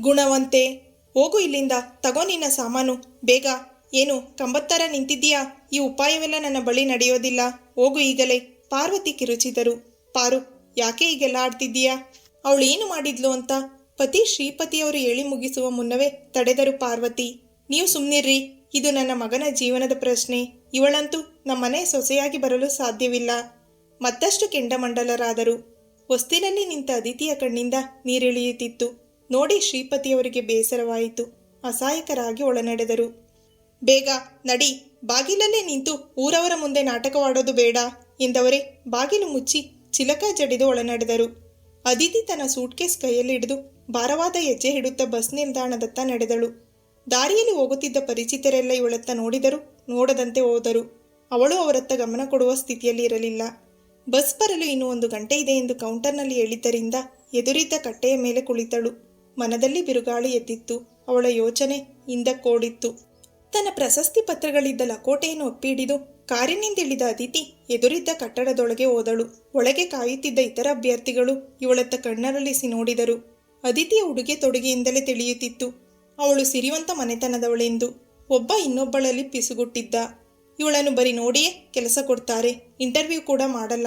ಗುಣವಂತೆ. ಹೋಗು ಇಲ್ಲಿಂದ, ತಗೋ ನಿನ್ನ ಸಾಮಾನು. ಬೇಗ, ಏನು, ಕಂಬತ್ತರ ನಿಂತಿದ್ದೀಯಾ? ಈ ಉಪಾಯವೆಲ್ಲ ನನ್ನ ಬಳಿ ನಡೆಯೋದಿಲ್ಲ. ಹೋಗು ಈಗಲೇ. ಪಾರ್ವತಿ ಕಿರುಚಿದರು. ಪಾರು, ಯಾಕೆ ಈಗೆಲ್ಲ ಆಡ್ತಿದ್ದೀಯಾ? ಅವಳು ಏನು ಮಾಡಿದ್ಲು ಅಂತ? ಪತಿ ಶ್ರೀಪತಿಯವರು ಹೇಳಿ ಮುಗಿಸುವ ಮುನ್ನವೇ ತಡೆದರು ಪಾರ್ವತಿ. ನೀವು ಸುಮ್ನಿರ್ರಿ. ಇದು ನನ್ನ ಮಗನ ಜೀವನದ ಪ್ರಶ್ನೆ. ಇವಳಂತೂ ನಮ್ಮನೆ ಸೊಸೆಯಾಗಿ ಬರಲು ಸಾಧ್ಯವಿಲ್ಲ. ಮತ್ತಷ್ಟು ಕೆಂಡಮಂಡಲರಾದರು. ಹೊಸ್ತಿಲಲ್ಲಿ ನಿಂತ ಅದಿತಿಯ ಕಣ್ಣಿಂದ ನೀರಿಳಿಯುತ್ತಿತ್ತು. ನೋಡಿ ಶ್ರೀಪತಿಯವರಿಗೆ ಬೇಸರವಾಯಿತು. ಅಸಹಾಯಕರಾಗಿ ಒಳನಡೆದರು. ಬೇಗ, ನಡಿ, ಬಾಗಿಲಲ್ಲೇ ನಿಂತು ಊರವರ ಮುಂದೆ ನಾಟಕವಾಡೋದು ಬೇಡ ಎಂದವರೇ ಬಾಗಿಲು ಮುಚ್ಚಿ ಚಿಲಕ ಜಡಿದು ಒಳನಡೆದರು. ಅದಿತಿ ತನ್ನ ಸೂಟ್ಕೇಸ್ ಕೈಯಲ್ಲಿ ಹಿಡಿದು ಭಾರವಾದ ಹೆಜ್ಜೆ ಹಿಡುತ್ತಾ ಬಸ್ ನಿಲ್ದಾಣದತ್ತ ನಡೆದಳು. ದಾರಿಯಲ್ಲಿ ಹೋಗುತ್ತಿದ್ದ ಪರಿಚಿತರೆಲ್ಲ ಇವಳತ್ತ ನೋಡಿದರು ನೋಡದಂತೆ ಹೋದರು. ಅವಳು ಅವರತ್ತ ಗಮನ ಕೊಡುವ ಸ್ಥಿತಿಯಲ್ಲಿ ಇರಲಿಲ್ಲ. ಬಸ್ ಬರಲು ಇನ್ನೂ ಒಂದು ಗಂಟೆ ಇದೆ ಎಂದು ಕೌಂಟರ್ನಲ್ಲಿ ಹೇಳಿದ್ದರಿಂದ ಎದುರಿದ್ದ ಕಟ್ಟೆಯ ಮೇಲೆ ಕುಳಿತಳು. ಮನದಲ್ಲಿ ಬಿರುಗಾಳಿ ಎದ್ದಿತ್ತು. ಅವಳ ಯೋಚನೆ ಹಿಂದಕ್ಕೋಡಿತ್ತು ತನ್ನ ಪ್ರಶಸ್ತಿ ಪತ್ರಗಳಿದ್ದ ಲಕೋಟೆಯನ್ನು ಒಪ್ಪಿಡಿದು ಕಾರಿನಿಂದಿಳಿದ ಅದಿತಿ ಎದುರಿದ್ದ ಕಟ್ಟಡದೊಳಗೆ ಹೋದಳು. ಒಳಗೆ ಕಾಯುತ್ತಿದ್ದ ಇತರ ಅಭ್ಯರ್ಥಿಗಳು ಇವಳತ್ತ ಕಣ್ಣರಳಿಸಿ ನೋಡಿದರು. ಅದಿತಿಯ ಉಡುಗೆ ತೊಡುಗೆಯಿಂದಲೇ ತಿಳಿಯುತ್ತಿತ್ತು. ಅವಳು ಸಿರಿವಂತ ಮನೆತನದವಳೆಂದು. ಒಬ್ಬ ಇನ್ನೊಬ್ಬಳಲ್ಲಿ ಪಿಸುಗುಟ್ಟಿದ್ದ. ಇವಳನ್ನು ಬರೀ ನೋಡಿಯೇ ಕೆಲಸ ಕೊಡ್ತಾರೆ. ಇಂಟರ್ವ್ಯೂ ಕೂಡ ಮಾಡಲ್ಲ.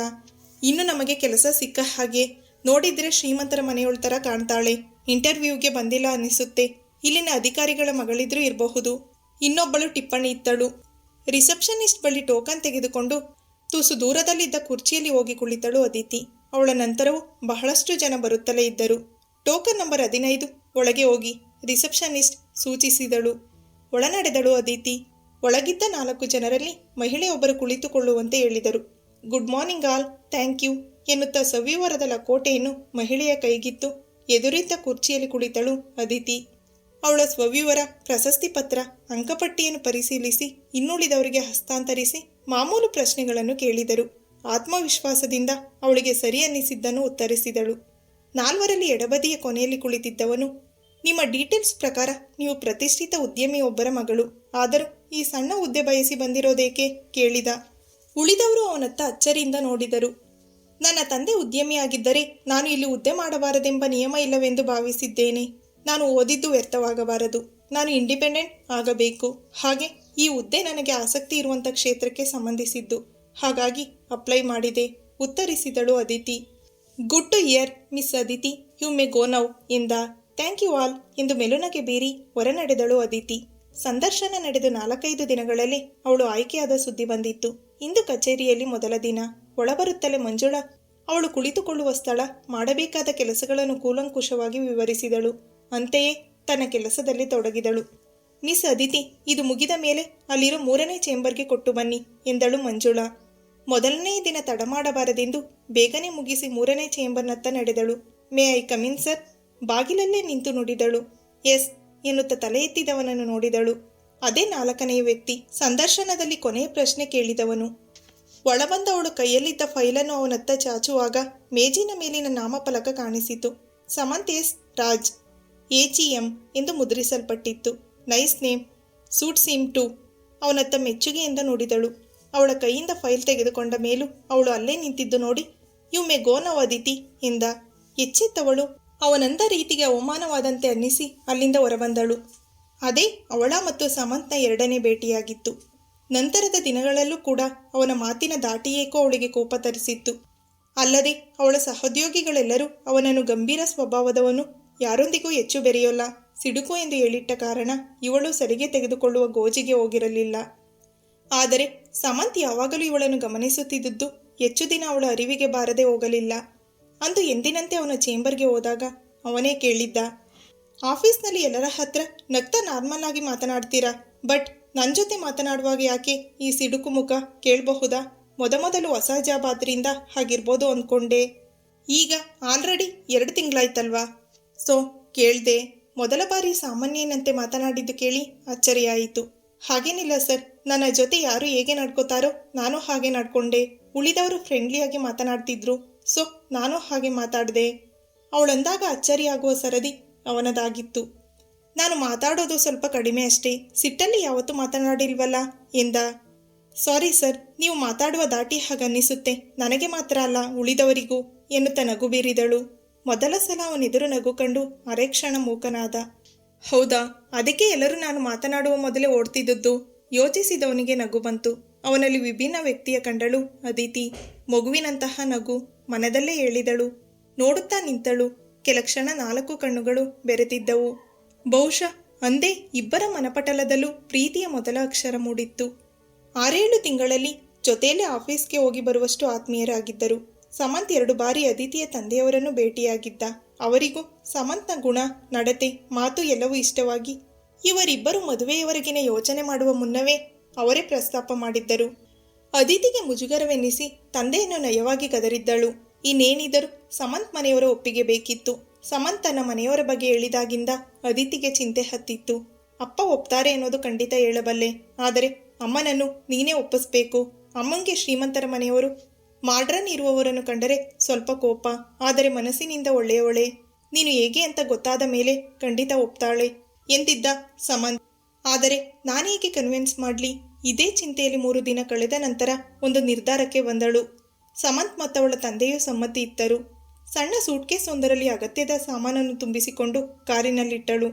ಇನ್ನು ನಮಗೆ ಕೆಲಸ ಸಿಕ್ಕ ಹಾಗೆ. ನೋಡಿದ್ರೆ ಶ್ರೀಮಂತರ ಮನೆಯೊಳ ಥರ ಕಾಣ್ತಾಳೆ. ಇಂಟರ್ವ್ಯೂಗೆ ಬಂದಿಲ್ಲ ಅನಿಸುತ್ತೆ. ಇಲ್ಲಿನ ಅಧಿಕಾರಿಗಳ ಮಗಳಿದ್ರೂ ಇರಬಹುದು. ಇನ್ನೊಬ್ಬಳು ಟಿಪ್ಪಣಿ ಇತ್ತಳು ರಿಸೆಪ್ಷನಿಸ್ಟ್ ಬಳಿ ಟೋಕನ್ ತೆಗೆದುಕೊಂಡು ತುಸು ದೂರದಲ್ಲಿದ್ದ ಕುರ್ಚಿಯಲ್ಲಿ ಹೋಗಿ ಕುಳಿತಳು ಅದಿತಿ. ಅವಳ ನಂತರವೂ ಬಹಳಷ್ಟು ಜನ ಬರುತ್ತಲೇ ಇದ್ದರು. ಟೋಕನ್ ನಂಬರ್ ಹದಿನೈದು, ಒಳಗೆ ಹೋಗಿ, ರಿಸೆಪ್ಷನಿಸ್ಟ್ ಸೂಚಿಸಿದಳು. ಒಳನಡೆದಳು ಅದಿತಿ. ಒಳಗಿದ್ದ ನಾಲ್ಕು ಜನರಲ್ಲಿ ಮಹಿಳೆಯೊಬ್ಬರು ಕುಳಿತುಕೊಳ್ಳುವಂತೆ ಹೇಳಿದರು. Good morning all, thank you ಎನ್ನುತ್ತಾ ಸವಿವರದ ಲಕೋಟೆಯನ್ನು ಮಹಿಳೆಯ ಕೈಗಿತ್ತು. ಎದುರಿದ್ದ ಕುರ್ಚಿಯಲ್ಲಿ ಕುಳಿತಳು ಅದಿತಿ. ಅವಳ ಸ್ವವಿವರ, ಪ್ರಶಸ್ತಿ ಪತ್ರ, ಅಂಕಪಟ್ಟಿಯನ್ನು ಪರಿಶೀಲಿಸಿ, ಇನ್ನುಳಿದವರಿಗೆ ಹಸ್ತಾಂತರಿಸಿ ಮಾಮೂಲು ಪ್ರಶ್ನೆಗಳನ್ನು ಕೇಳಿದರು. ಆತ್ಮವಿಶ್ವಾಸದಿಂದ ಅವಳಿಗೆ ಸರಿ ಅನ್ನಿಸಿದ್ದನ್ನು ಉತ್ತರಿಸಿದಳು. ನಾಲ್ವರಲ್ಲಿ ಎಡಬದಿಯ ಕೊನೆಯಲ್ಲಿ ಕುಳಿತಿದ್ದವನು, ನಿಮ್ಮ ಡೀಟೇಲ್ಸ್ ಪ್ರಕಾರ ನೀವು ಪ್ರತಿಷ್ಠಿತ ಉದ್ಯಮಿಯೊಬ್ಬರ ಮಗಳು. ಆದರೂ ಈ ಸಣ್ಣ ಹುದ್ದೆ ಬಯಸಿ ಬಂದಿರೋದೇಕೆ? ಕೇಳಿದ. ಉಳಿದವರು ಅವನತ್ತ ಅಚ್ಚರಿಯಿಂದ ನೋಡಿದರು. ನನ್ನ ತಂದೆ ಉದ್ಯಮಿಯಾಗಿದ್ದರೆ ನಾನು ಇಲ್ಲಿ ಹುದ್ದೆ ಮಾಡಬಾರದೆಂಬ ನಿಯಮ ಇಲ್ಲವೆಂದು ಭಾವಿಸಿದ್ದೇನೆ. ನಾನು ಓದಿದ್ದು ವ್ಯರ್ಥವಾಗಬಾರದು. ನಾನು ಇಂಡಿಪೆಂಡೆಂಟ್ ಆಗಬೇಕು. ಹಾಗೆ ಈ ಹುದ್ದೆ ನನಗೆ ಆಸಕ್ತಿ ಇರುವಂಥ ಕ್ಷೇತ್ರಕ್ಕೆ ಸಂಬಂಧಿಸಿದ್ದು. ಹಾಗಾಗಿ ಅಪ್ಲೈ ಮಾಡಿದೆ. ಉತ್ತರಿಸಿದಳು Aditi. Good to hear miss Aditi. You may go now ಇಂದ ಥ್ಯಾಂಕ್ ಯು ಆಲ್ ಎಂದು ಮೆಲುನಗೆ ಬೀರಿ ಹೊರನಡೆದಳು ಅದಿತಿ. ಸಂದರ್ಶನ ನಡೆದು ನಾಲ್ಕೈದು ದಿನಗಳಲ್ಲಿ ಅವಳು ಆಯ್ಕೆಯಾದ ಸುದ್ದಿ ಬಂದಿತ್ತು. ಇಂದು ಕಚೇರಿಯಲ್ಲಿ ಮೊದಲ ದಿನ. ಒಳಬರುತ್ತಲೇ ಮಂಜುಳಾ, ಅವಳು ಕುಳಿತುಕೊಳ್ಳುವ ಸ್ಥಳ ಮಾಡಬೇಕಾದ ಕೆಲಸಗಳನ್ನು ಕೂಲಂಕುಷವಾಗಿ ವಿವರಿಸಿದಳು. ಅಂತೆಯೇ ತನ್ನ ಕೆಲಸದಲ್ಲಿ ತೊಡಗಿದಳು. ಮಿಸ್ ಅದಿತಿ, ಇದು ಮುಗಿದ ಮೇಲೆ ಅಲ್ಲಿರೋ ಮೂರನೇ ಚೇಂಬರ್ಗೆ ಕೊಟ್ಟು ಬನ್ನಿ, ಎಂದಳು ಮಂಜುಳಾ. ಮೊದಲನೇ ದಿನ ತಡ ಮಾಡಬಾರದೆಂದು ಬೇಗನೆ ಮುಗಿಸಿ ಮೂರನೇ ಚೇಂಬರ್ನತ್ತ ನಡೆದಳು. May I come in sir, ಬಾಗಿಲಲ್ಲೇ ನಿಂತು ನುಡಿದಳು. ಎಸ್, ಎನ್ನುತ್ತ ತಲೆ ಎತ್ತಿದವನನ್ನು ನೋಡಿದಳು. ಅದೇ ನಾಲ್ಕನೆಯ ವ್ಯಕ್ತಿ ಸಂದರ್ಶನದಲ್ಲಿ ಕೊನೆಯ ಪ್ರಶ್ನೆ ಕೇಳಿದವನು. ಒಳಬಂದವಳು ಕೈಯಲ್ಲಿದ್ದ ಫೈಲನ್ನು ಅವನತ್ತ ಚಾಚುವಾಗ ಮೇಜಿನ ಮೇಲಿನ ನಾಮಫಲಕ ಕಾಣಿಸಿತು. ಸಮಂತ್ ಎಸ್ ರಾಜ್. ಎಂ ಎಂದು ಮುದ್ರಿಸಲ್ಪಟ್ಟಿತ್ತು. Nice name. Suit seem too. ಅವನತ್ತ ಮೆಚ್ಚುಗೆಯಿಂದ ನೋಡಿದಳು. ಅವಳ ಕೈಯಿಂದ ಫೈಲ್ ತೆಗೆದುಕೊಂಡ ಮೇಲೂ ಅವಳು ಅಲ್ಲೇ ನಿಂತಿದ್ದು ನೋಡಿ. ಯು ಮೆ ಗೋ ನವ್ ಅದಿತಿ ಎಂದ. ಎಚ್ಚೆತ್ತವಳು. ಅವನಂದ ರೀತಿಗೆ ಅವಮಾನವಾದಂತೆ ಅನ್ನಿಸಿ ಅಲ್ಲಿಂದ ಹೊರಬಂದಳು. ಅದೇ ಅವಳ ಮತ್ತು ಸಮಂತ್ನ ಎರಡನೇ ಭೇಟಿಯಾಗಿತ್ತು. ನಂತರದ ದಿನಗಳಲ್ಲೂ ಕೂಡ ಅವನ ಮಾತಿನ ದಾಟಿಯೇಕೋ ಅವಳಿಗೆ ಕೋಪ ತರಿಸಿತ್ತು. ಅಲ್ಲದೆ ಅವಳ ಸಹೋದ್ಯೋಗಿಗಳೆಲ್ಲರೂ ಅವನನ್ನು ಗಂಭೀರ ಸ್ವಭಾವದವನು, ಯಾರೊಂದಿಗೂ ಹೆಚ್ಚು ಬೆರೆಯೋಲ್ಲ, ಸಿಡುಕು ಎಂದು ಹೇಳಿಟ್ಟ ಕಾರಣ ಇವಳು ಸರಿಗೆ ತೆಗೆದುಕೊಳ್ಳುವ ಗೋಜಿಗೆ ಹೋಗಿರಲಿಲ್ಲ. ಆದರೆ ಸಮಂತ್ ಯಾವಾಗಲೂ ಇವಳನ್ನು ಗಮನಿಸುತ್ತಿದ್ದುದು ಹೆಚ್ಚು ದಿನ ಅವಳ ಅರಿವಿಗೆ ಬಾರದೆ ಹೋಗಲಿಲ್ಲ. ಅಂದು ಎಂದಿನಂತೆ ಅವನ ಚೇಂಬರ್ಗೆ ಹೋದಾಗ ಅವನೇ ಕೇಳಿದ್ದ, ಆಫೀಸ್ನಲ್ಲಿ ಎಲ್ಲರ ಹತ್ರ ನಗ್ತಾ ನಾರ್ಮಲ್ ಆಗಿ ಮಾತನಾಡ್ತೀರಾ? ಬಟ್ ನನ್ನ ಜೊತೆ ಮಾತನಾಡುವಾಗ ಯಾಕೆ ಈ ಸಿಡುಕು ಮುಖ ಕೇಳಬಹುದಾ? ಮೊದಮೊದಲು ಅಸಹಜಾಬಾದ್ರಿಂದ ಹಾಗಿರ್ಬೋದು ಅಂದ್ಕೊಂಡೆ ಈಗ ಆಲ್ರೆಡಿ ಎರಡು ತಿಂಗಳಾಯ್ತಲ್ವಾ? ಸೊ, ಕೇಳ್ದೆ. ಮೊದಲ ಬಾರಿ ಸಾಮಾನ್ಯನಂತೆ ಮಾತನಾಡಿದ್ದು ಕೇಳಿ ಅಚ್ಚರಿಯಾಯಿತು. ಹಾಗೇನಿಲ್ಲ ಸರ್. ನನ್ನ ಜೊತೆ ಯಾರು ಹೇಗೆ ನಡ್ಕೋತಾರೋ ನಾನು ಹಾಗೆ ನಡ್ಕೊಂಡೆ. ಉಳಿದವರು ಫ್ರೆಂಡ್ಲಿಯಾಗಿ ಮಾತನಾಡ್ತಿದ್ರು. ಸೊ, ನಾನು ಹಾಗೆ ಮಾತಾಡಿದೆ. ಅವಳಂದಾಗ ಅಚ್ಚರಿಯಾಗುವ ಸರದಿ ಅವನದಾಗಿತ್ತು. ನಾನು ಮಾತಾಡೋದು ಸ್ವಲ್ಪ ಕಡಿಮೆ ಅಷ್ಟೇ. ಸಿಟ್ಟಲ್ಲಿ ಯಾವತ್ತೂ ಮಾತನಾಡಿಲ್ವಲ್ಲ? ಎಂದ. ಸಾರಿ ಸರ್, ನೀವು ಮಾತಾಡುವ ದಾಟಿ ಹಾಗನ್ನಿಸುತ್ತೆ. ನನಗೆ ಮಾತ್ರ ಅಲ್ಲ, ಉಳಿದವರಿಗೂ, ಎನ್ನುತ್ತಾ ನಗು ಬೀರಿದಳು. ಮೊದಲ ಸಲ ಅವನೆದುರು ನಗು ಕಂಡು ಅರೆ ಕ್ಷಣ ಮೂಕನಾದ. ಹೌದಾ, ಅದಕ್ಕೆ ಎಲ್ಲರೂ ನಾನು ಮಾತನಾಡುವ ಮೊದಲೇ ಓಡ್ತಿದ್ದದ್ದು? ಯೋಚಿಸಿದವನಿಗೆ ನಗು ಬಂತು. ಅವನಲ್ಲಿ ವಿಭಿನ್ನ ವ್ಯಕ್ತಿಯ ಕಂಡಳು ಅದಿತಿ. ಮಗುವಿನಂತಹ ನಗು ಮನದಲ್ಲೇ ಹೇಳಿದಳು ನೋಡುತ್ತಾ ನಿಂತಳು. ಕೆಲ ಕ್ಷಣ ನಾಲ್ಕು ಕಣ್ಣುಗಳು ಬೆರೆತಿದ್ದವು. ಬಹುಶಃ ಅಂದೇ ಇಬ್ಬರ ಮನಪಟಲದಲ್ಲೂ ಪ್ರೀತಿಯ ಮೊದಲ ಅಕ್ಷರ ಮೂಡಿತ್ತು. ಆರೇಳು ತಿಂಗಳಲ್ಲಿ ಜೊತೆಯಲ್ಲೇ ಆಫೀಸ್ಗೆ ಹೋಗಿ ಬರುವಷ್ಟು ಆತ್ಮೀಯರಾಗಿದ್ದರು. ಸಮಂತ್ ಎರಡು ಬಾರಿ ಅದಿತಿಯ ತಂದೆಯವರನ್ನು ಭೇಟಿಯಾಗಿದ್ದ. ಅವರಿಗೂ ಸಮಂತ್ನ ಗುಣ, ನಡತೆ, ಮಾತು ಎಲ್ಲವೂ ಇಷ್ಟವಾಗಿ ಇವರಿಬ್ಬರು ಮದುವೆಯವರೆಗಿನ ಯೋಚನೆ ಮಾಡುವ ಮುನ್ನವೇ ಅವರೇ ಪ್ರಸ್ತಾಪ ಮಾಡಿದ್ದರು. ಅದಿತಿಗೆ ಮುಜುಗರವೆನ್ನಿಸಿ ತಂದೆಯನ್ನು ನಯವಾಗಿ ಕದರಿದ್ದಳು ಇನ್ನೇನಿದ್ದರೂ ಸಮಂತ್ ಮನೆಯವರ ಒಪ್ಪಿಗೆ ಬೇಕಿತ್ತು. ಸಮಂತ್ ತನ್ನ ಮನೆಯವರ ಬಗ್ಗೆ ಹೇಳಿದಾಗಿಂದ ಅದಿತಿಗೆ ಚಿಂತೆ ಹತ್ತಿತ್ತು. ಅಪ್ಪ ಒಪ್ತಾರೆ ಅನ್ನೋದು ಖಂಡಿತ ಹೇಳಬಲ್ಲೆ. ಆದರೆ ಅಮ್ಮನನ್ನು ನೀನೇ ಒಪ್ಪಿಸ್ಬೇಕು. ಅಮ್ಮಂಗೆ ಶ್ರೀಮಂತರ ಮನೆಯವರು ಮಾಡ್ರನ್ ಇರುವವರನ್ನು ಕಂಡರೆ ಸ್ವಲ್ಪ ಕೋಪ. ಆದರೆ ಮನಸ್ಸಿನಿಂದ ಒಳ್ಳೆಯವಳೆ. ನೀನು ಹೇಗೆ ಅಂತ ಗೊತ್ತಾದ ಮೇಲೆ ಖಂಡಿತ ಒಪ್ತಾಳೆ ಎಂದಿದ್ದ ಸಮಂತ್. ಆದರೆ ನಾನೇಗೆ ಕನ್ವಿನ್ಸ್ ಮಾಡಲಿ? ಇದೇ ಚಿಂತೆಯಲ್ಲಿ ಮೂರು ದಿನ ಕಳೆದ ನಂತರ ಒಂದು ನಿರ್ಧಾರಕ್ಕೆ ಬಂದಳು. ಸಮಂತ್ ಮತ್ತವಳ ತಂದೆಯೂ ಸಮ್ಮತಿ ಇತ್ತರು. ಸಣ್ಣ ಸೂಟ್ಕೇಸ್ ಒಂದರಲ್ಲಿ ಅಗತ್ಯದ ಸಾಮಾನನ್ನು ತುಂಬಿಸಿಕೊಂಡು ಕಾರಿನಲ್ಲಿಟ್ಟಳು.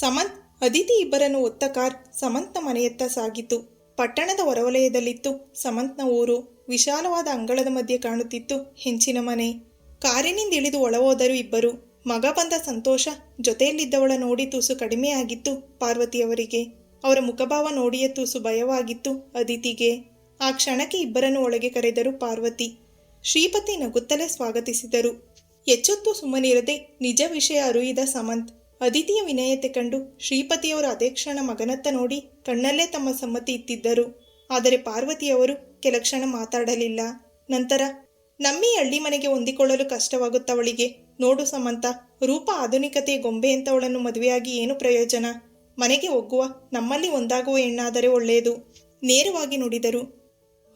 ಸಮಂತ್, ಅದಿತಿ ಇಬ್ಬರನ್ನು ಒತ್ತ ಕಾರ್ ಸಮಂತ್ನ ಮನೆಯತ್ತ ಸಾಗಿತು. ಪಟ್ಟಣದ ಹೊರವಲಯದಲ್ಲಿತ್ತು ಸಮಂತ್ನ ಊರು. ವಿಶಾಲವಾದ ಅಂಗಳದ ಮಧ್ಯೆ ಕಾಣುತ್ತಿತ್ತು ಹೆಂಚಿನ ಮನೆ. ಕಾರಿನಿಂದ ಇಳಿದು ಒಳಹೋದರು ಇಬ್ಬರು. ಮಗ ಬಂದ ಸಂತೋಷ ಜೊತೆಯಲ್ಲಿದ್ದವಳ ನೋಡಿ ತೂಸು ಕಡಿಮೆಯಾಗಿತ್ತು ಪಾರ್ವತಿಯವರಿಗೆ. ಅವರ ಮುಖಭಾವ ನೋಡಿಯ ತೂಸು ಭಯವಾಗಿತ್ತು ಅದಿತಿಗೆ. ಆ ಕ್ಷಣಕ್ಕೆ ಇಬ್ಬರನ್ನು ಒಳಗೆ ಕರೆದರು ಪಾರ್ವತಿ. ಶ್ರೀಪತಿ ನಗುತ್ತಲೇ ಸ್ವಾಗತಿಸಿದರು. ಎಚ್ಚೊತ್ತು ಸುಮ್ಮನಿರದೆ ನಿಜ ವಿಷಯ ಅರುಯಿದ ಸಮಂತ್ ಅದಿತಿಯ ವಿನಯತೆ ಕಂಡು ಶ್ರೀಪತಿಯವರ ಅದೇ ಕ್ಷಣ ಮಗನತ್ತ ನೋಡಿ ಕಣ್ಣಲ್ಲೇ ತಮ್ಮ ಸಮ್ಮತಿ ಇತ್ತಿದ್ದರು. ಆದರೆ ಪಾರ್ವತಿಯವರು ಕೆಲ ಕ್ಷಣ ಮಾತಾಡಲಿಲ್ಲ. ನಂತರ, ನಮ್ಮಿ ಹಳ್ಳಿ ಮನೆಗೆ ಹೊಂದಿಕೊಳ್ಳಲು ಕಷ್ಟವಾಗುತ್ತವಳಿಗೆ. ನೋಡು ಸಮಂತ, ರೂಪ ಆಧುನಿಕತೆಯ ಗೊಂಬೆ ಅಂತವಳನ್ನು ಮದುವೆಯಾಗಿ ಏನು ಪ್ರಯೋಜನ? ಮನೆಗೆ ಒಗ್ಗುವ ನಮ್ಮಲ್ಲಿ ಒಂದಾಗುವ ಹೆಣ್ಣಾದರೆ ಒಳ್ಳೆಯದು. ನೇರವಾಗಿ ನುಡಿದರು.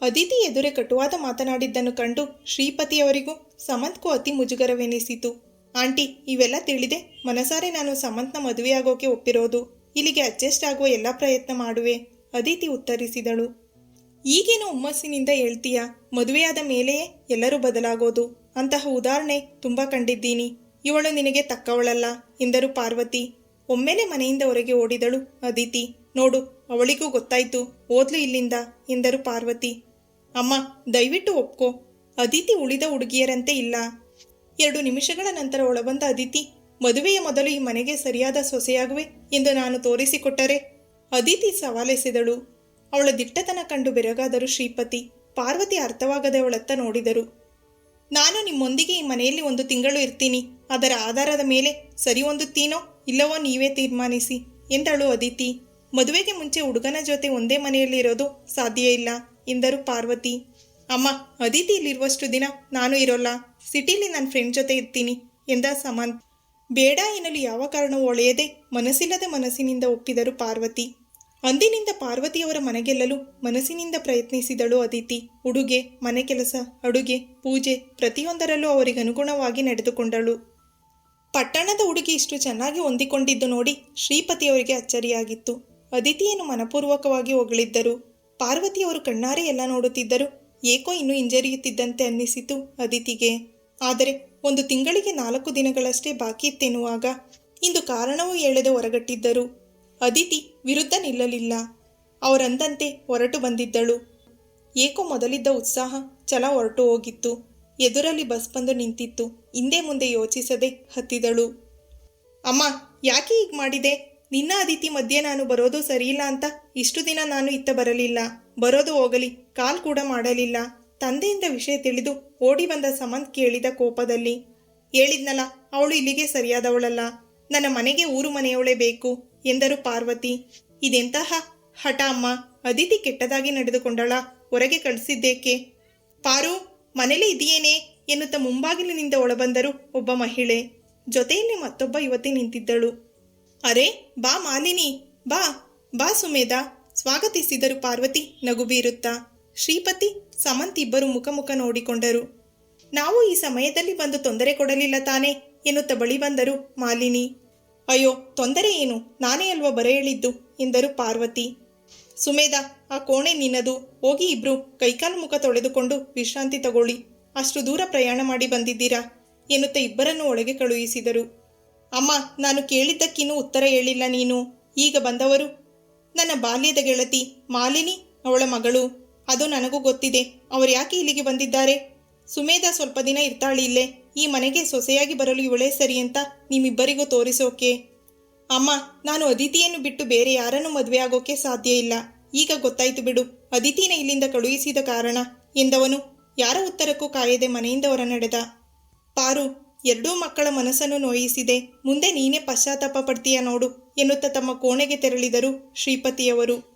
ಅದಿತಿ ಎದುರೇ ಕಟುವಾದ ಮಾತನಾಡಿದ್ದನ್ನು ಕಂಡು ಶ್ರೀಪತಿಯವರಿಗೂ ಸಮಂತ್ಗೂ ಅತಿ ಮುಜುಗರವೆನಿಸಿತು. ಆಂಟಿ, ಇವೆಲ್ಲ ತಿಳಿದೆ. ಮನಸಾರೆ ನಾನು ಸಮಂತ್ನ ಮದುವೆಯಾಗೋಕೆ ಒಪ್ಪಿರೋದು. ಇಲ್ಲಿಗೆ ಅಡ್ಜಸ್ಟ್ ಆಗುವ ಎಲ್ಲ ಪ್ರಯತ್ನ ಮಾಡುವೆ, ಅದಿತಿ ಉತ್ತರಿಸಿದಳು. ಈಗೇನು ಹುಮ್ಮಸ್ಸಿನಿಂದ ಹೇಳ್ತೀಯ? ಮದುವೆಯಾದ ಮೇಲೆಯೇ ಎಲ್ಲರೂ ಬದಲಾಗೋದು. ಅಂತಹ ಉದಾಹರಣೆ ತುಂಬ ಕಂಡಿದ್ದೀನಿ. ಇವಳು ನಿನಗೆ ತಕ್ಕವಳಲ್ಲ, ಎಂದರು ಪಾರ್ವತಿ. ಒಮ್ಮೆಲೆ ಮನೆಯಿಂದ ಹೊರಗೆ ಓಡಿದಳು ಅದಿತಿ. ನೋಡು, ಅವಳಿಗೂ ಗೊತ್ತಾಯ್ತು. ಓದ್ಲು ಇಲ್ಲಿಂದ, ಎಂದರು ಪಾರ್ವತಿ. ಅಮ್ಮ, ದಯವಿಟ್ಟು ಒಪ್ಕೋ. ಅದಿತಿ ಉಳಿದ ಹುಡುಗಿಯರಂತೆ ಇಲ್ಲ. ಎರಡು ನಿಮಿಷಗಳ ನಂತರ ಒಳಬಂದ ಅದಿತಿ, ಮದುವೆಯ ಮೊದಲು ಈ ಮನೆಗೆ ಸರಿಯಾದ ಸೊಸೆಯಾಗುವೆ ಎಂದು ನಾನು ತೋರಿಸಿಕೊಟ್ಟರೆ ಅದಿತಿ ಸವಾಲೆಸೆದಳು. ಅವಳ ದಿಟ್ಟತನ ಕಂಡು ಬೆರಗಾದರು ಶ್ರೀಪತಿ ಪಾರ್ವತಿ ಅರ್ಥವಾಗದೆ ಅವಳತ್ತ ನೋಡಿದರು. ನಾನು ನಿಮ್ಮೊಂದಿಗೆ ಈ ಮನೆಯಲ್ಲಿ ಒಂದು ತಿಂಗಳು ಇರ್ತೀನಿ. ಅದರ ಆಧಾರದ ಮೇಲೆ ಸರಿ ಹೊಂದುತ್ತೀನೋ ಇಲ್ಲವೋ ನೀವೇ ತೀರ್ಮಾನಿಸಿ ಎಂದಳು ಅದಿತಿ. ಮದುವೆಗೆ ಮುಂಚೆ ಹುಡುಗನ ಜೊತೆ ಒಂದೇ ಮನೆಯಲ್ಲಿ ಇರೋದು ಸಾಧ್ಯ ಇಲ್ಲ. ಎಂದರು ಪಾರ್ವತಿ, ಅಮ್ಮ, ಅದಿತಿ ಇಲ್ಲಿರುವಷ್ಟು ದಿನ ನಾನು ಇರೋಲ್ಲ. ಸಿಟಿಲಿ ನನ್ನ ಫ್ರೆಂಡ್ ಜೊತೆ ಇರ್ತೀನಿ, ಎಂದ ಸಮಂತ್. ಬೇಡ ಎನ್ನಲು ಯಾವ ಕಾರಣವೂ ಒಳೆಯದೆ ಮನಸ್ಸಿಲ್ಲದ ಮನಸ್ಸಿನಿಂದ ಒಪ್ಪಿದರು ಪಾರ್ವತಿ. ಅಂದಿನಿಂದ ಪಾರ್ವತಿಯವರ ಮನೆಗೆಲ್ಲಲು ಮನಸ್ಸಿನಿಂದ ಪ್ರಯತ್ನಿಸಿದಳು ಅದಿತಿ. ಉಡುಗೆ, ಮನೆ ಕೆಲಸ, ಅಡುಗೆ, ಪೂಜೆ ಪ್ರತಿಯೊಂದರಲ್ಲೂ ಅವರಿಗೆ ಅನುಗುಣವಾಗಿ ನಡೆದುಕೊಂಡಳು. ಪಟ್ಟಣದ ಹುಡುಗಿ ಇಷ್ಟು ಚೆನ್ನಾಗಿ ಹೊಂದಿಕೊಂಡಿದ್ದು ನೋಡಿ ಶ್ರೀಪತಿಯವರಿಗೆ ಅಚ್ಚರಿಯಾಗಿತ್ತು. ಅದಿತಿಯನ್ನು ಮನಪೂರ್ವಕವಾಗಿ ಹೊಗಳಿದ್ದರು. ಪಾರ್ವತಿಯವರು ಕಣ್ಣಾರೆ ಎಲ್ಲ ನೋಡುತ್ತಿದ್ದರು. ಏಕೋ ಇನ್ನೂ ಹಿಂಜರಿಯುತ್ತಿದ್ದಂತೆ ಅನ್ನಿಸಿತು ಅದಿತಿಗೆ. ಆದರೆ ಒಂದು ತಿಂಗಳಿಗೆ ನಾಲ್ಕು ದಿನಗಳಷ್ಟೇ ಬಾಕಿ ಇತ್ತೆನ್ನುವಾಗ ಇಂದು ಕಾರಣವೂ ಹೇಳದೆ ಹೊರಗಟ್ಟಿದ್ದರು. ಅದಿತಿ ವಿರುದ್ಧ ನಿಲ್ಲಲಿಲ್ಲ. ಅವರಂದಂತೆ ಹೊರಟು ಬಂದಿದ್ದಳು. ಏಕೋ ಮೊದಲಿದ್ದ ಉತ್ಸಾಹ ಛಲ ಹೊರಟು ಹೋಗಿತ್ತು. ಎದುರಲ್ಲಿ ಬಸ್ ಬಂದು ನಿಂತಿತ್ತು. ಹಿಂದೆ ಮುಂದೆ ಯೋಚಿಸದೆ ಹತ್ತಿದಳು. ಅಮ್ಮ, ಯಾಕೆ ಹೀಗೆ ಮಾಡಿದೆ? ನಿನ್ನ ಅದಿತಿ ಮಧ್ಯೆ ನಾನು ಬರೋದು ಸರಿಯಿಲ್ಲ ಅಂತ ಇಷ್ಟು ದಿನ ನಾನು ಇತ್ತ ಬರಲಿಲ್ಲ. ಬರೋದು ಹೋಗಲಿ, ಕಾಲ್ ಕೂಡ ಮಾಡಲಿಲ್ಲ. ತಂದೆಯಿಂದ ವಿಷಯ ತಿಳಿದು ಓಡಿ ಬಂದ ಸಮಂತ್ ಕೇಳಿದ ಕೋಪದಲ್ಲಿ, ಹೇಳಿದ್ನಲ್ಲ, ಅವಳು ಇಲ್ಲಿಗೆ ಸರಿಯಾದವಳಲ್ಲ. ನನ್ನ ಮನೆಗೆ ಊರು ಮನೆಯವಳೇ ಬೇಕು, ಎಂದರು ಪಾರ್ವತಿ. ಇದೆಂತಹ ಹಠ ಅಮ್ಮ, ಅದಿತಿ ಕೆಟ್ಟದಾಗಿ ನಡೆದುಕೊಂಡಳ, ಹೊರಗೆ ಕಳಿಸಿದ್ದೇಕೆ? ಪಾರು, ಮನೇಲಿ ಇದೆಯೇನೆ ಎನ್ನುತ್ತ ಮುಂಬಾಗಿಲಿನಿಂದ ಒಳಬಂದರು ಒಬ್ಬ ಮಹಿಳೆ. ಜೊತೆಯಲ್ಲಿ ಮತ್ತೊಬ್ಬ ಯುವತಿ ನಿಂತಿದ್ದಳು. ಅರೆ, ಬಾ ಮಾಲಿನಿ, ಬಾ ಬಾ ಸುಮೇಧ, ಸ್ವಾಗತಿಸಿದರು ಪಾರ್ವತಿ ನಗು ಬೀರುತ್ತಾ. ಶ್ರೀಪತಿ, ಸಮಂತ್ ಇಬ್ಬರು ಮುಖಮುಖ ಮುಖ ನೋಡಿಕೊಂಡರು. ನಾವು ಈ ಸಮಯದಲ್ಲಿ ಬಂದು ತೊಂದರೆ ಕೊಡಲಿಲ್ಲ ತಾನೇ, ಎನ್ನುತ್ತ ಬಳಿ ಬಂದರು ಮಾಲಿನಿ. ಅಯ್ಯೋ, ತೊಂದರೆ ಏನು? ನಾನೇ ಅಲ್ವಾ ಬರ ಹೇಳಿದ್ದು ಎಂದರು ಪಾರ್ವತಿ. ಸುಮೇಧ, ಆ ಕೋಣೆ ನಿನ್ನದು. ಹೋಗಿ ಇಬ್ರು ಕೈಕಾಲು ಮುಖ ತೊಳೆದುಕೊಂಡು ವಿಶ್ರಾಂತಿ ತಗೊಳ್ಳಿ. ಅಷ್ಟು ದೂರ ಪ್ರಯಾಣ ಮಾಡಿ ಬಂದಿದ್ದೀರಾ? ಎನ್ನುತ್ತ ಇಬ್ಬರನ್ನು ಒಳಗೆ ಕಳುಹಿಸಿದರು. ಅಮ್ಮ, ನಾನು ಕೇಳಿದ್ದಕ್ಕಿನ್ನೂ ಉತ್ತರ ಹೇಳಿಲ್ಲ ನೀನು. ಈಗ ಬಂದವರು? ನನ್ನ ಬಾಲ್ಯದ ಗೆಳತಿ, ಮಾಲಿನಿ, ಅವಳ ಮಗಳು. ಅದು ನನಗೂ ಗೊತ್ತಿದೆ. ಅವರು ಯಾಕೆ ಇಲ್ಲಿಗೆ ಬಂದಿದ್ದಾರೆ? ಸುಮೇಧ ಸ್ವಲ್ಪ ದಿನ ಇರ್ತಾಳೆ ಇಲ್ಲೇ. ಈ ಮನೆಗೆ ಸೊಸೆಯಾಗಿ ಬರಲು ಇವಳೇ ಸರಿ ಅಂತ ನಿಮ್ಮಿಬ್ಬರಿಗೂ ತೋರಿಸೋಕೆ. ಅಮ್ಮ, ನಾನು ಅದಿತಿಯನ್ನು ಬಿಟ್ಟು ಬೇರೆ ಯಾರನ್ನೂ ಮದುವೆ ಆಗೋಕೆ ಸಾಧ್ಯ ಇಲ್ಲ. ಈಗ ಗೊತ್ತಾಯ್ತು ಬಿಡು. ಅದಿತಿನ ಇಲ್ಲಿಂದ ಕಳುಹಿಸಿದ ಕಾರಣ ಎಂದವನು? ಯಾರ ಉತ್ತರಕ್ಕೂ ಕಾಯದೆ ಮನೆಯಿಂದ ಹೊರ ನಡೆದ ಪಾರು ಎರಡೂ ಮಕ್ಕಳ ಮನಸ್ಸನ್ನು ನೋಯಿಸಿದೆ. ಮುಂದೆ ನೀನೇ ಪಶ್ಚಾತ್ತಾಪ ಪಡ್ತೀಯ ನೋಡು ಎನ್ನುತ್ತಾ ತಮ್ಮ ಕೋಣೆಗೆ ತೆರಳಿದರು ಶ್ರೀಪತಿಯವರು.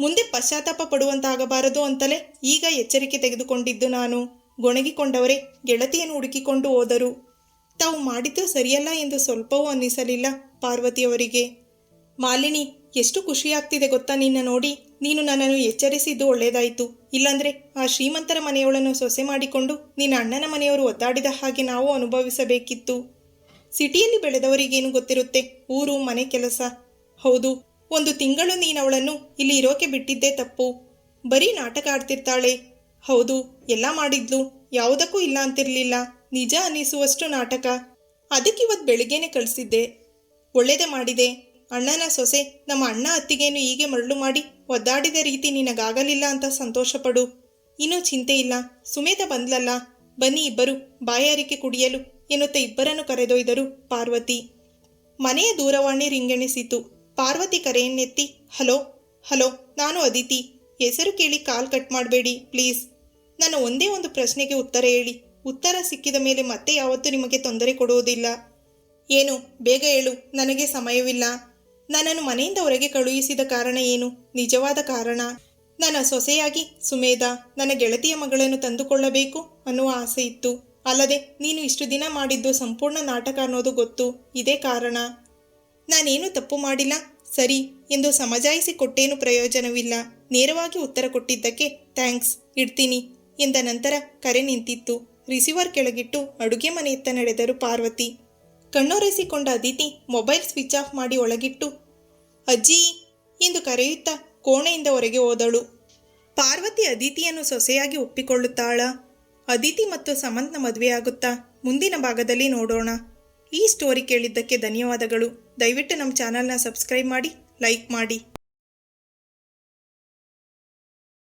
ಮುಂದೆ ಪಶ್ಚಾತ್ತಾಪ ಪಡುವಂತಾಗಬಾರದು ಅಂತಲೇ ಈಗ ಎಚ್ಚರಿಕೆ ತೆಗೆದುಕೊಂಡಿದ್ದು ನಾನು. ಗೊಣಗಿಕೊಂಡವರೇ, ಗೆಳತಿಯನ್ನು ಹುಡುಕಿಕೊಂಡು ಹೋದರು. ತಾವು ಮಾಡಿದ್ದು ಸರಿಯಲ್ಲ ಎಂದು ಸ್ವಲ್ಪವೂ ಅನ್ನಿಸಲಿಲ್ಲ ಪಾರ್ವತಿಯವರಿಗೆ. ಮಾಲಿನಿ, ಎಷ್ಟು ಖುಷಿಯಾಗ್ತಿದೆ ಗೊತ್ತಾ ನಿನ್ನ ನೋಡಿ? ನೀನು ನನ್ನನ್ನು ಎಚ್ಚರಿಸಿದ್ದು ಒಳ್ಳೆಯದಾಯಿತು ಇಲ್ಲಾಂದ್ರೆ ಆ ಶ್ರೀಮಂತರ ಮನೆಯವಳನ್ನು ಸೊಸೆ ಮಾಡಿಕೊಂಡು ನಿನ್ನ ಅಣ್ಣನ ಮನೆಯವರು ಒದ್ದಾಡಿದ ಹಾಗೆ ನಾವು ಅನುಭವಿಸಬೇಕಿತ್ತು. ಸಿಟಿಯಲ್ಲಿ ಬೆಳೆದವರಿಗೇನು ಗೊತ್ತಿರುತ್ತೆ? ಊರು, ಮನೆ ಕೆಲಸ. ಹೌದು, ಒಂದು ತಿಂಗಳು ನೀನವಳನ್ನು ಇಲ್ಲಿ ಇರೋಕೆ ಬಿಟ್ಟಿದ್ದೇ ತಪ್ಪು. ಬರೀ ನಾಟಕ ಆಡ್ತಿರ್ತಾಳೆ. ಹೌದು, ಎಲ್ಲ ಮಾಡಿದ್ಲು. ಯಾವುದಕ್ಕೂ ಇಲ್ಲ ಅಂತಿರ್ಲಿಲ್ಲ. ನಿಜ ಅನ್ನಿಸುವಷ್ಟು ನಾಟಕ. ಅದಕ್ಕಿವತ್ ಬೆಳಿಗ್ಗೆನೆ ಕಳಿಸಿದ್ದೆ. ಒಳ್ಳೇದೇ ಮಾಡಿದೆ. ಅಣ್ಣನ ಸೊಸೆ, ನಮ್ಮ ಅಣ್ಣ ಅತ್ತಿಗೇನು ಹೀಗೆ ಮರಳು ಮಾಡಿ ಒದ್ದಾಡಿದ ರೀತಿ ನಿನಗಾಗಲಿಲ್ಲ ಅಂತ ಸಂತೋಷಪಡು. ಇನ್ನೂ ಚಿಂತೆ ಇಲ್ಲ. ಸುಮೇಧ ಬಂದ್ಲಲ್ಲ. ಬನ್ನಿ ಇಬ್ಬರು, ಬಾಯಾರಿಕೆ ಕುಡಿಯಲು ಎನ್ನುತ್ತಾ ಇಬ್ಬರನ್ನು ಕರೆದೊಯ್ದರು ಪಾರ್ವತಿ. ಮನೆಯ ದೂರವಾಣಿ ರಿಂಗಣಿಸಿತು. ಪಾರ್ವತಿ ಕರೆಯನ್ನೆತ್ತಿ, ಹಲೋ ಹಲೋ, ನಾನು ಅದಿತಿ. ಹೆಸರು ಕೇಳಿ ಕಾಲ್ ಕಟ್ ಮಾಡಬೇಡಿ, ಪ್ಲೀಸ್. ನನ್ನ ಒಂದೇ ಒಂದು ಪ್ರಶ್ನೆಗೆ ಉತ್ತರ ಹೇಳಿ. ಉತ್ತರ ಸಿಕ್ಕಿದ ಮೇಲೆ ಮತ್ತೆ ಯಾವತ್ತೂ ನಿಮಗೆ ತೊಂದರೆ ಕೊಡುವುದಿಲ್ಲ. ಏನು, ಬೇಗ ಹೇಳು. ನನಗೆ ಸಮಯವಿಲ್ಲ. ನನ್ನನ್ನು ಮನೆಯಿಂದ ಹೊರಗೆ ಕಳುಹಿಸಿದ ಕಾರಣ ಏನು? ನಿಜವಾದ ಕಾರಣ? ನನ್ನ ಸೊಸೆಯಾಗಿ ಸುಮೇಧ, ನನ್ನ ಗೆಳತಿಯ ಮಗಳನ್ನು ತಂದುಕೊಳ್ಳಬೇಕು ಅನ್ನುವ ಆಸೆ ಇತ್ತು. ಅಲ್ಲದೆ ನೀನು ಇಷ್ಟು ದಿನ ಮಾಡಿದ್ದು ಸಂಪೂರ್ಣ ನಾಟಕ ಅನ್ನೋದು ಗೊತ್ತು. ಇದೇ ಕಾರಣ. ನಾನೇನು ತಪ್ಪು ಮಾಡಿಲ್ಲ? ಸರಿ, ಎಂದು ಸಮಜಾಯಿಸಿ ಕೊಟ್ಟೇನು ಪ್ರಯೋಜನವಿಲ್ಲ. ನೇರವಾಗಿ ಉತ್ತರ ಕೊಟ್ಟಿದ್ದಕ್ಕೆ ಥ್ಯಾಂಕ್ಸ್, ಇಡ್ತೀನಿ ಎಂದ ನಂತರ ಕರೆ ನಿಂತಿತ್ತು. ರಿಸೀವರ್ ಕೆಳಗಿಟ್ಟು ಅಡುಗೆ ಮನೆಯತ್ತ ನಡೆದರು ಪಾರ್ವತಿ. ಕಣ್ಣೊರೆಸಿಕೊಂಡ ಅದಿತಿ ಮೊಬೈಲ್ ಸ್ವಿಚ್ ಆಫ್ ಮಾಡಿ ಒಳಗಿಟ್ಟು, ಅಜ್ಜಿ ಎಂದು ಕರೆಯುತ್ತಾ ಕೋಣೆಯಿಂದ ಹೊರಗೆ ಹೋದಳು. ಪಾರ್ವತಿ ಅದಿತಿಯನ್ನು ಸೊಸೆಯಾಗಿ ಒಪ್ಪಿಕೊಳ್ಳುತ್ತಾಳ? ಅದಿತಿ ಮತ್ತು ಸಮಂತ್ನ ಮದುವೆಯಾಗುತ್ತಾ ಮುಂದಿನ ಭಾಗದಲ್ಲಿ ನೋಡೋಣ. ಈ ಸ್ಟೋರಿ ಕೇಳಿದ್ದಕ್ಕೆ ಧನ್ಯವಾದಗಳು. ದಯವಿಟ್ಟು ನಮ್ಮ ಚಾನಲ್ನ ಸಬ್ಸ್ಕ್ರೈಬ್ ಮಾಡಿ ಲೈಕ್ ಮಾಡಿ.